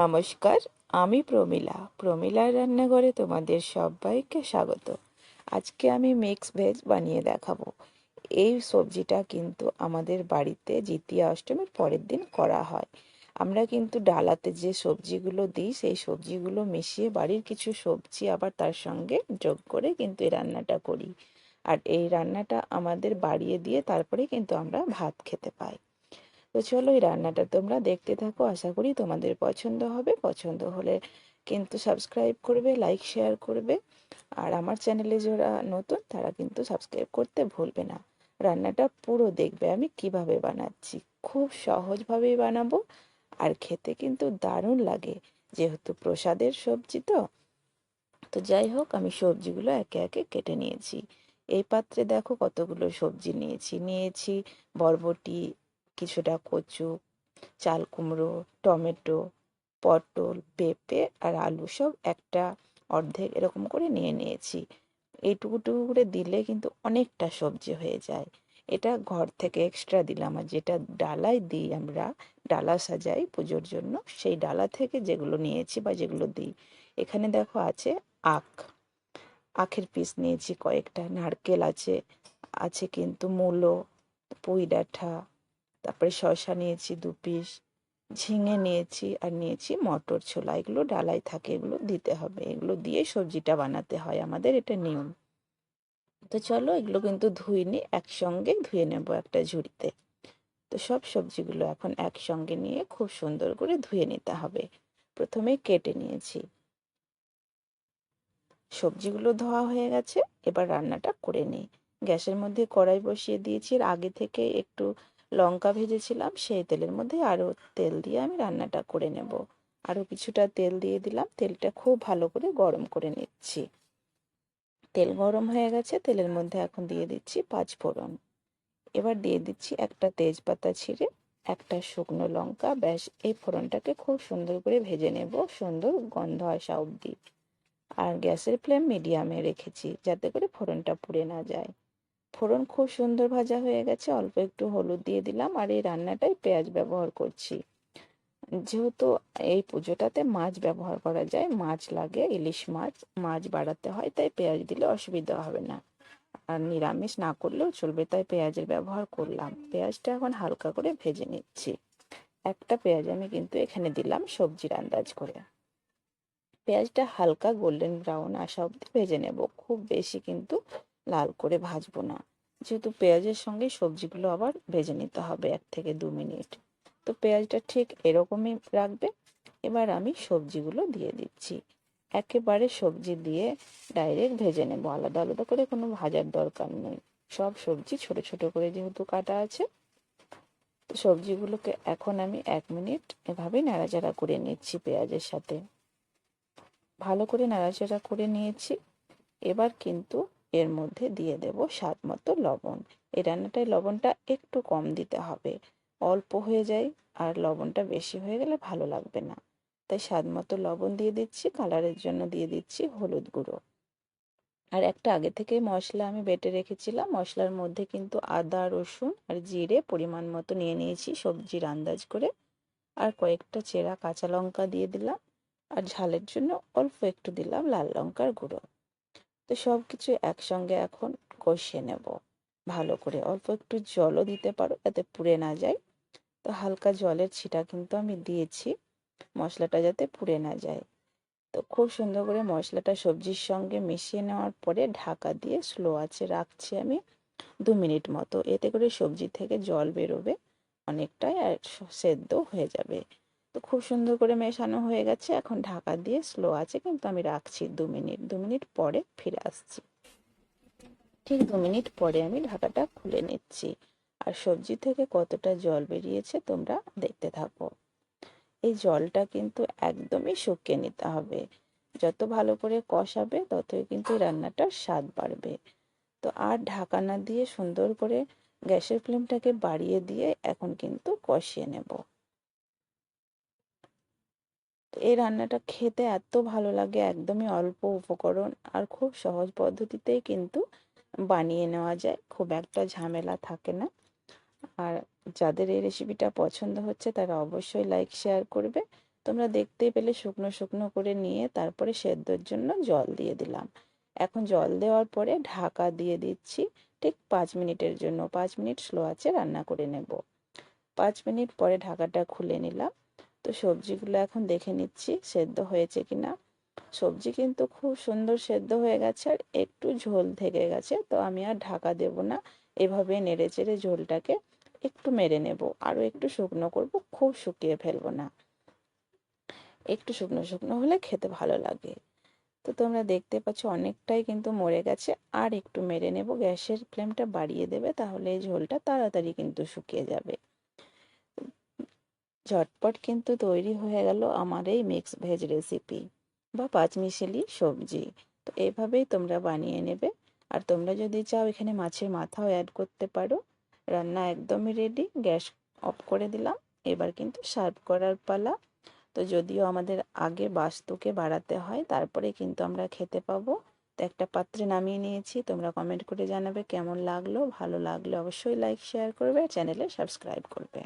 নমস্কার, আমি প্রমীলা। প্রমীলার রান্নাঘরে তোমাদের সবাইকে স্বাগত। আজকে আমি মিক্স ভেজ বানিয়ে দেখাবো। এই সবজিটা কিন্তু আমাদের বাড়িতে দ্বিতীয় অষ্টমীর পরের দিন করা হয়। আমরা কিন্তু ডালাতে যে সবজিগুলো দিই, সেই সবজিগুলো মিশিয়ে বাড়ির কিছু সবজি আবার তার সঙ্গে যোগ করে কিন্তু এই রান্নাটা করি। আর এই রান্নাটা আমাদের বাড়িয়ে দিয়ে তারপরে কিন্তু আমরা ভাত খেতে পাই। তো চলো এই রান্নাটা তোমরা দেখতে থাকো। আশা করি তোমাদের পছন্দ হবে। পছন্দ হলে কিন্তু সাবস্ক্রাইব করবে লাইক শেয়ার করবে। আর আমার চ্যানেলে যারা নতুন, তারা কিন্তু সাবস্ক্রাইব করতে ভুলবে না। রান্নাটা পুরো দেখবে আমি কীভাবে বানাচ্ছি। খুব সহজভাবেই বানাবো। আর খেতে কিন্তু দারুণ লাগে। যেহেতু প্রসাদের সবজি তো। তো যাই হোক, আমি সবজিগুলো একে একে কেটে নিয়েছি। এই পাত্রে দেখো কতগুলো সবজি নিয়েছি। নিয়েছি বরবটি কিছুটা কচু, চাল কুমড়ো, টমেটো, পটল, পেঁপে আর আলু সব একটা অর্ধেক এরকম করে নিয়ে নিয়েছি। এইটুকুটুকু করে দিলে কিন্তু অনেকটা সবজি হয়ে যায়। এটা ঘর থেকে এক্সট্রা দিলাম আর যেটা ডালায় দিই আমরা, ডালা সাজাই পুজোর জন্য, সেই ডালা থেকে যেগুলো নিয়েছি বা যেগুলো দিই। এখানে দেখো আছে আখ। আখের পিস নিয়েছি কয়েকটা, নারকেল আছে আছে কিন্তু মূলো, পুঁই ডাঁটা তারপরে শসা নিয়েছি দু পিস, ঝিঙে নিয়েছি আর নিয়েছি মটর ছোলা। এগুলো ডালাই থাকে, এগুলো দিতে হবে। এগুলো দিয়ে সবজিটা বানাতে হয় আমাদের, এটা নিয়ম। তো চলো এগুলো কিন্তু ধুইনি একসঙ্গে ধুয়ে নেব একটা ঝুড়িতে। তো সব সবজিগুলো এখন একসঙ্গে নিয়ে খুব সুন্দর করে ধুয়ে নিতে হবে। প্রথমে কেটে নিয়েছি। সবজিগুলো ধোয়া হয়ে গেছে, এবার রান্নাটা করে নিই। গ্যাসের মধ্যে কড়াই বসিয়ে দিয়েছি আর আগে থেকে একটু লঙ্কা ভেজেছিলাম, সেই তেলের মধ্যে আরও তেল দিয়ে আমি রান্নাটা করে নেব। আরও কিছুটা তেল দিয়ে দিলাম, তেলটা খুব ভালো করে গরম করে নিচ্ছি। তেল গরম হয়ে গেছে, তেলের মধ্যে এখন দিয়ে দিচ্ছি পাঁচ ফোড়ন। এবার দিয়ে দিচ্ছি একটা তেজপাতা ছিঁড়ে, একটা শুকনো লঙ্কা, ব্যাস, এই ফোড়নটাকে খুব সুন্দর করে ভেজে নেব, সুন্দর গন্ধ আসা অবধি। আর গ্যাসের ফ্লেম মিডিয়ামে রেখেছি, যাতে করে ফোড়নটা পুড়ে না যায়। ফোড়ন খুব সুন্দর ভাজা হয়ে গেছে। অল্প একটু হলুদ দিয়ে দিলাম আর এই রান্নাটায় পেঁয়াজ ব্যবহার করছি। যেহেতু এই পুজোটাতে মাছ ব্যবহার করা যায়, মাছ লাগে, ইলিশ মাছ মাছ বাড়াতে হয়, তাই পেঁয়াজ দিলে অসুবিধা হবে না। আর নিরামিষ না করলেও চলবে, তাই পেঁয়াজের ব্যবহার করলাম। পেঁয়াজটা এখন হালকা করে ভেজে নিচ্ছি। একটা পেঁয়াজ আমি কিন্তু এখানে দিলাম সবজির আন্দাজ করে। পেঁয়াজটা হালকা গোল্ডেন ব্রাউন আসা অবধি ভেজে নেব। খুব বেশি কিন্তু লাল করে ভাজবো না। যেহেতু পেঁয়াজের সঙ্গে সবজিগুলো আবার ভেজে নিতে হবে এক থেকে দু মিনিট। তো পেঁয়াজটা ঠিক এরকমই রাখবে। এবার আমি সবজিগুলো দিয়ে দিচ্ছি। একেবারে সবজি দিয়ে ডাইরেক্ট ভেজে নেব। আলাদা আলাদা করে কোনো ভাজার দরকার নেই। সব সবজি ছোট ছোট করে যেহেতু কাটা আছে সবজিগুলোকে এখন আমি এক মিনিট এভাবেই নাড়াচাড়া করে নিচ্ছি পেঁয়াজের সাথে। ভালো করে নাড়াচাড়া করে নিয়েছি। এবার কিন্তু এর মধ্যে দিয়ে দেব স্বাদ মতো লবণ। এই রান্নাটায় লবণটা একটু কম দিতে হবে। অল্প হয়ে যায় আর লবণটা বেশি হয়ে গেলে ভালো লাগবে না। তাই স্বাদ মতো লবণ দিয়ে দিচ্ছি, কালারের জন্য দিয়ে দিচ্ছি হলুদ গুঁড়ো। আর একটা আগে থেকে মশলা আমি বেটে রেখেছিলাম। মশলার মধ্যে কিন্তু আদা, রসুন আর জিরে পরিমাণ মতো নিয়ে নিয়েছি সবজির আন্দাজ করে। আর কয়েকটা চেরা কাঁচা লঙ্কা দিয়ে দিলাম। আর ঝালের জন্য অল্প একটু দিলাম লাল লঙ্কার গুঁড়ো। তো সব কিছু একসঙ্গে এখন কষিয়ে নেব। ভালো করে অল্প একটু জলও দিতে পারো যাতে পুড়ে না যায়। তো হালকা জলের ছিটা কিন্তু আমি দিয়েছি, মশলাটা যাতে পুড়ে না যায়। তো খুব সুন্দর করে মশলাটা সবজির সঙ্গে মিশিয়ে নেওয়ার পরে ঢাকা দিয়ে স্লো আছে রাখছি আমি দু মিনিট মতো। এতে করে সবজি থেকে জল বেরোবে অনেকটাই আর সেদ্ধ হয়ে যাবে। তো খুব সুন্দর করে মেশানো হয়ে গেছে। এখন ঢাকা দিয়ে স্লো আছে, কিন্তু আমি রাখছি দু মিনিট। দু মিনিট পরে ফিরে আসছি। ঠিক দু মিনিট পরে আমি ঢাকাটা খুলে নিচ্ছি। আর সবজি থেকে কতটা জল বেরিয়েছে তোমরা দেখতে থাকো। এই জলটা কিন্তু একদমই শুকিয়ে নিতে হবে। যত ভালো করে কষাবে, ততই কিন্তু রান্নাটার স্বাদ বাড়বে। তো আর ঢাকা না দিয়ে সুন্দর করে গ্যাসের ফ্লেমটাকে বাড়িয়ে দিয়ে এখন কিন্তু কষিয়ে নেব। এই রান্নাটা খেতে এত ভালো লাগে, একদমই অল্প উপকরণ আর খুব সহজ পদ্ধতিতেই কিন্তু বানিয়ে নেওয়া যায়, খুব একটা ঝামেলা থাকে না। আর যাদের এই রেসিপিটা পছন্দ হচ্ছে তারা অবশ্যই লাইক শেয়ার করবে। তোমরা দেখতেই পেলে শুকনো শুকনো করে নিয়ে তারপরে সেদ্ধর জন্য জল দিয়ে দিলাম। এখন জল দেওয়ার পরে ঢাকা দিয়ে দিচ্ছি, ঠিক পাঁচ মিনিটের জন্য, পাঁচ মিনিট স্লো আছে রান্না করে নেব। পাঁচ মিনিট পরে ঢাকাটা খুলে নিলাম। তো সবজিগুলো এখন দেখে নিচ্ছি, সেদ্ধ হয়েছে কিনা। সবজি কিন্তু খুব সুন্দর সেদ্ধ হয়ে গেছে আর একটু ঝোল থেকে গেছে, তো আমি আর ঢাকা দেব না। এভাবে নেড়ে চেড়ে ঝোলটাকে একটু মেরে নেব। আরও একটু শুকনো করব, খুব শুকিয়ে ফেলব না। একটু শুকনো শুকনো হলে খেতে ভালো লাগে। তো তোমরা দেখতে পাচ্ছ অনেকটাই কিন্তু মরে গেছে। আর একটু মেরে নেব, গ্যাসের ফ্লেমটা বাড়িয়ে দেবে, তাহলে এই ঝোলটা তাড়াতাড়ি কিন্তু শুকিয়ে যাবে। ঝটপট কিন্তু তৈরি হয়ে গেল আমার এই মিক্স ভেজ রেসিপি বা পাঁচমিশেলি সবজি। তো এভাবেই তোমরা বানিয়ে নেবে। আর তোমরা যদি চাও এখানে মাছের মাথাও অ্যাড করতে পারো। রান্না একদমই রেডি গ্যাস অফ করে দিলাম। এবার কিন্তু সার্ভ করার পালা। তো যদিও আমাদের আগে বাস্তুকে বাড়াতে হয়, তারপরে কিন্তু আমরা খেতে পাবো। তো একটা পাত্রে নামিয়ে নিয়েছি। তোমরা কমেন্ট করে জানাবে কেমন লাগল। ভালো লাগলে অবশ্যই লাইক শেয়ার করবে। চ্যানেলে সাবস্ক্রাইব করবে।